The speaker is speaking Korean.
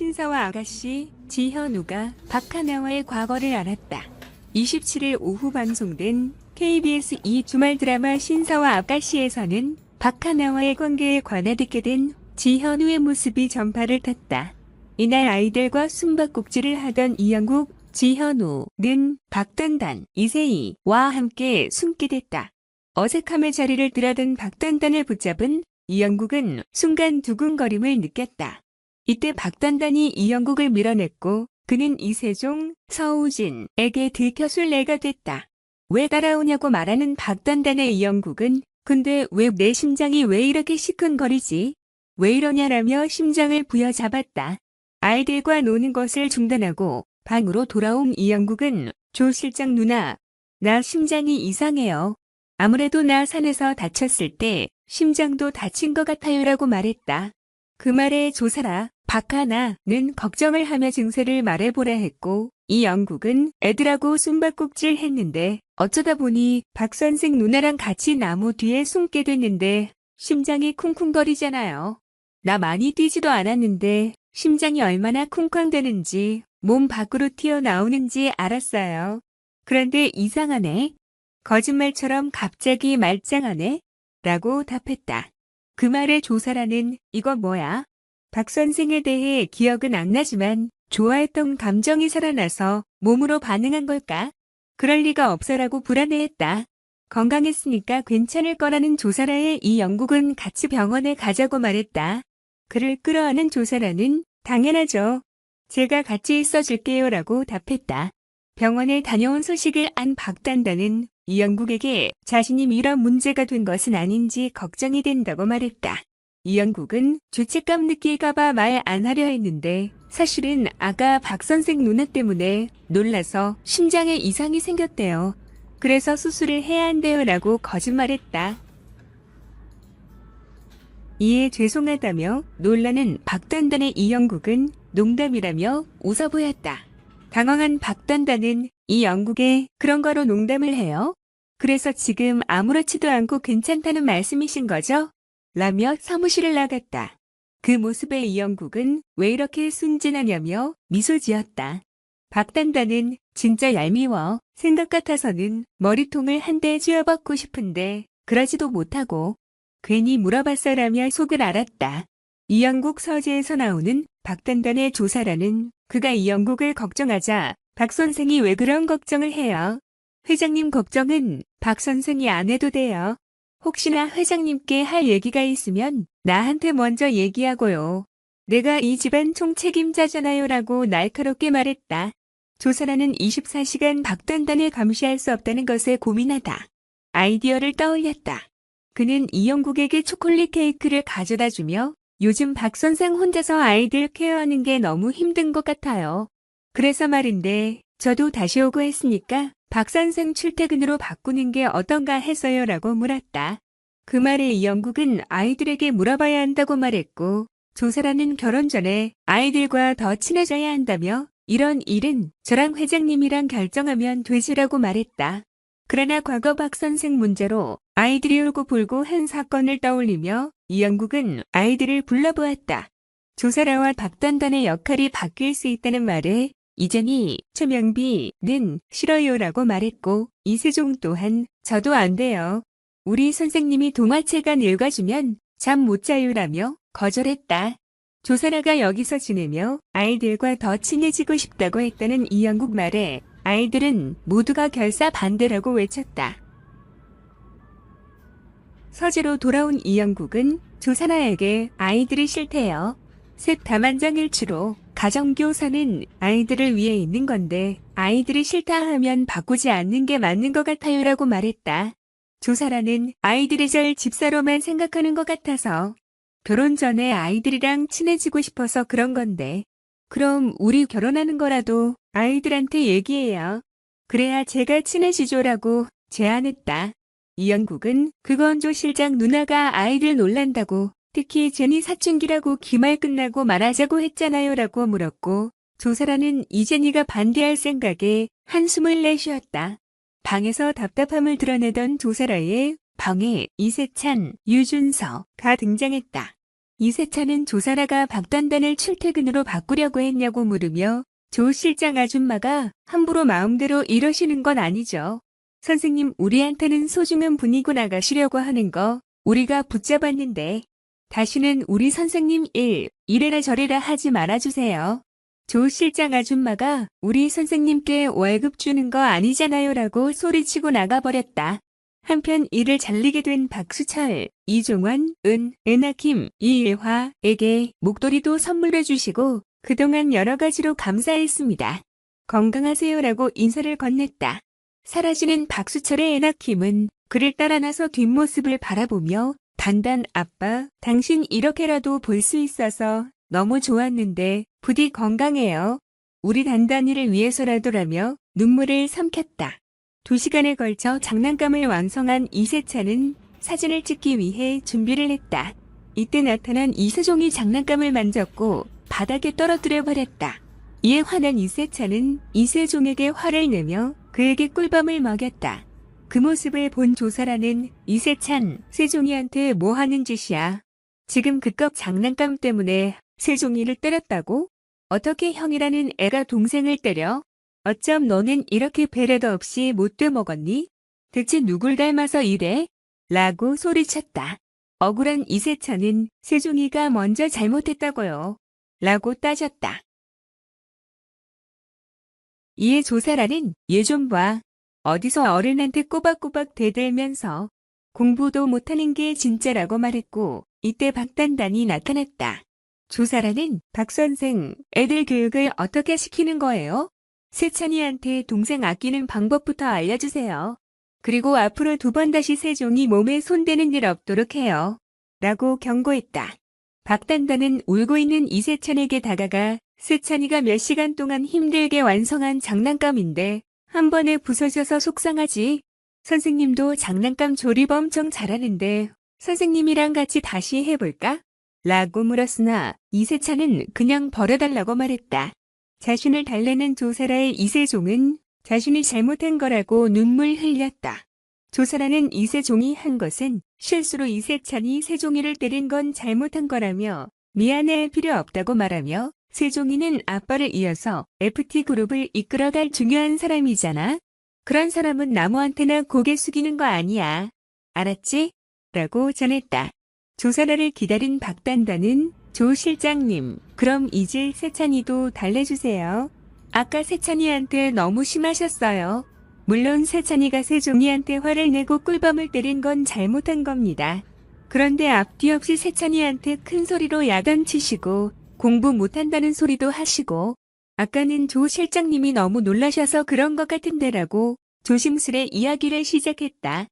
신사와 아가씨 지현우가 박하나와의 과거를 알았다. 27일 오후 방송된 KBS 2 주말 드라마 신사와 아가씨에서는 박하나와의 관계에 관해 듣게 된 지현우의 모습이 전파를 탔다. 이날 아이들과 숨바꼭질을 하던 이영국, 지현우는 박단단, 이세희와 함께 숨게 됐다. 어색함의 자리를 들어든 박단단을 붙잡은 이영국은 순간 두근거림을 느꼈다. 이때 박단단이 이영국을 밀어냈고 그는 이세종, 서우진에게 들켜 술래가 됐다. 왜 따라오냐고 말하는 박단단의 이영국은 근데 왜 내 심장이 왜 이렇게 시큰거리지? 왜 이러냐라며 심장을 부여잡았다. 아이들과 노는 것을 중단하고 방으로 돌아온 이영국은 조 실장 누나, 나 심장이 이상해요. 아무래도 나 산에서 다쳤을 때 심장도 다친 것 같아요라고 말했다. 그 말에 조사라 박하나는 걱정을 하며 증세를 말해보라 했고 이 영국은 애들하고 숨바꼭질 했는데 어쩌다 보니 박 선생 누나랑 같이 나무 뒤에 숨게 됐는데 심장이 쿵쿵거리잖아요. 나 많이 뛰지도 않았는데 심장이 얼마나 쿵쾅대는지 몸 밖으로 튀어나오는지 알았어요. 그런데 이상하네. 거짓말처럼 갑자기 말짱하네? 라고 답했다. 그 말에 조사라는 이거 뭐야? 박 선생에 대해 기억은 안 나지만 좋아했던 감정이 살아나서 몸으로 반응한 걸까? 그럴 리가 없어라고 불안해했다. 건강했으니까 괜찮을 거라는 조사라의 이 영국은 같이 병원에 가자고 말했다. 그를 끌어안은 조사라는 당연하죠. 제가 같이 있어줄게요 라고 답했다. 병원에 다녀온 소식을 안 박단단은 이 영국에게 자신이 이런 문제가 된 것은 아닌지 걱정이 된다고 말했다. 이 영국은 죄책감 느낄까봐 말 안 하려 했는데 사실은 아가 박 선생 누나 때문에 놀라서 심장에 이상이 생겼대요. 그래서 수술을 해야 한대요 라고 거짓말했다. 이에 죄송하다며 놀라는 박단단의 이 영국은 농담이라며 웃어 보였다. 당황한 박단단은 이 영국에 그런 거로 농담을 해요? 그래서 지금 아무렇지도 않고 괜찮다는 말씀이신 거죠? 라며 사무실을 나갔다. 그 모습에 이영국은 왜 이렇게 순진하냐며 미소 지었다. 박단단은 진짜 얄미워. 생각 같아서는 머리통을 한 대 쥐어박고 싶은데 그러지도 못하고 괜히 물어봤어라며 속을 알았다. 이영국 서재에서 나오는 박단단의 조사라는 그가 이 영국을 걱정하자 박 선생이 왜 그런 걱정을 해요? 회장님 걱정은 박 선생이 안 해도 돼요. 혹시나 회장님께 할 얘기가 있으면 나한테 먼저 얘기하고요. 내가 이 집안 총책임자잖아요 라고 날카롭게 말했다. 조사라는 24시간 박단단을 감시할 수 없다는 것에 고민하다. 아이디어를 떠올렸다. 그는 이영국에게 초콜릿 케이크를 가져다 주며 요즘 박 선생 혼자서 아이들 케어하는 게 너무 힘든 것 같아요. 그래서 말인데 저도 다시 오고 했으니까 박 선생 출퇴근으로 바꾸는 게 어떤가 해서요 라고 물었다. 그 말에 이영국은 아이들에게 물어봐야 한다고 말했고 조사라는 결혼 전에 아이들과 더 친해져야 한다며 이런 일은 저랑 회장님이랑 결정하면 되지라고 말했다. 그러나 과거 박 선생 문제로 아이들이 울고 불고 한 사건을 떠올리며 이영국은 아이들을 불러보았다. 조사라와 박단단의 역할이 바뀔 수 있다는 말에 이전이 최명비는 싫어요라고 말했고 이세종 또한 저도 안 돼요. 우리 선생님이 동화책안 읽어주면 잠 못 자요라며 거절했다. 조사라가 여기서 지내며 아이들과 더 친해지고 싶다고 했다는 이영국 말에 아이들은 모두가 결사 반대라고 외쳤다. 서재로 돌아온 이영국은 조사라에게 아이들이 싫대요. 셋 다만장일치로 가정교사는 아이들을 위해 있는 건데 아이들이 싫다 하면 바꾸지 않는 게 맞는 것 같아요라고 말했다. 조사라는 아이들이 절 집사로만 생각하는 것 같아서 결혼 전에 아이들이랑 친해지고 싶어서 그런 건데 그럼 우리 결혼하는 거라도 아이들한테 얘기해요. 그래야 제가 친해지죠라고 제안했다. 이영국은 그건 조 실장 누나가 아이들 놀란다고 특히 제니 사춘기라고 기말 끝나고 말하자고 했잖아요 라고 물었고 조사라는 이제니가 반대할 생각에 한숨을 내쉬었다. 방에서 답답함을 드러내던 조사라의 방에 이세찬, 유준서가 등장했다. 이세찬은 조사라가 박단단을 출퇴근으로 바꾸려고 했냐고 물으며 조 실장 아줌마가 함부로 마음대로 이러시는 건 아니죠. 선생님 우리한테는 소중한 분이고 나가시려고 하는 거 우리가 붙잡았는데 다시는 우리 선생님 일 이래라 저래라 하지 말아주세요. 조 실장 아줌마가 우리 선생님께 월급 주는 거 아니잖아요 라고 소리치고 나가버렸다. 한편 이를 잘리게 된 박수철, 이종원, 은, 은하킴, 이일화에게 목도리도 선물해 주시고 그동안 여러 가지로 감사했습니다. 건강하세요라고 인사를 건넸다. 사라지는 박수철의 은하킴은 그를 따라 나서 뒷모습을 바라보며 단단 아빠, 당신 이렇게라도 볼 수 있어서 너무 좋았는데 부디 건강해요. 우리 단단이를 위해서라도라며 눈물을 삼켰다. 두 시간에 걸쳐 장난감을 완성한 이세찬은 사진을 찍기 위해 준비를 했다. 이때 나타난 이세종이 장난감을 만졌고 바닥에 떨어뜨려 버렸다. 이에 화난 이세찬은 이세종에게 화를 내며 그에게 꿀밤을 먹였다. 그 모습을 본 조사라는 이세찬, 세종이한테 뭐 하는 짓이야. 지금 그깟 장난감 때문에 세종이를 때렸다고? 어떻게 형이라는 애가 동생을 때려? 어쩜 너는 이렇게 배려도 없이 못돼 먹었니? 대체 누굴 닮아서 이래? 라고 소리쳤다. 억울한 이세찬은 세종이가 먼저 잘못했다고요. 라고 따졌다. 이에 조사라는 얘 좀 봐. 어디서 어른한테 꼬박꼬박 대들면서 공부도 못하는 게 진짜라고 말했고 이때 박단단이 나타났다. 조사라는 박 선생, 애들 교육을 어떻게 시키는 거예요? 세찬이한테 동생 아끼는 방법부터 알려주세요. 그리고 앞으로 두 번 다시 세종이 몸에 손대는 일 없도록 해요. 라고 경고했다. 박단단은 울고 있는 이세찬에게 다가가 세찬이가 몇 시간 동안 힘들게 완성한 장난감인데 한 번에 부서져서 속상하지. 선생님도 장난감 조립 엄청 잘하는데 선생님이랑 같이 다시 해볼까? 라고 물었으나 이세찬은 그냥 버려달라고 말했다. 자신을 달래는 조사라의 이세종은 자신이 잘못한 거라고 눈물 흘렸다. 조사라는 이세종이 한 것은 실수로 이세찬이 세종이를 때린 건 잘못한 거라며 미안해할 필요 없다고 말하며 세종이는 아빠를 이어서 FT그룹을 이끌어갈 중요한 사람이잖아. 그런 사람은 나무한테나 고개 숙이는 거 아니야. 알았지? 라고 전했다. 조사라를 기다린 박단단은 조 실장님, 그럼 이제 세찬이도 달래주세요. 아까 세찬이한테 너무 심하셨어요. 물론 세찬이가 세종이한테 화를 내고 꿀밤을 때린 건 잘못한 겁니다. 그런데 앞뒤 없이 세찬이한테 큰 소리로 야단치시고 공부 못한다는 소리도 하시고 아까는 조 실장님이 너무 놀라셔서 그런 것 같은데라고 조심스레 이야기를 시작했다.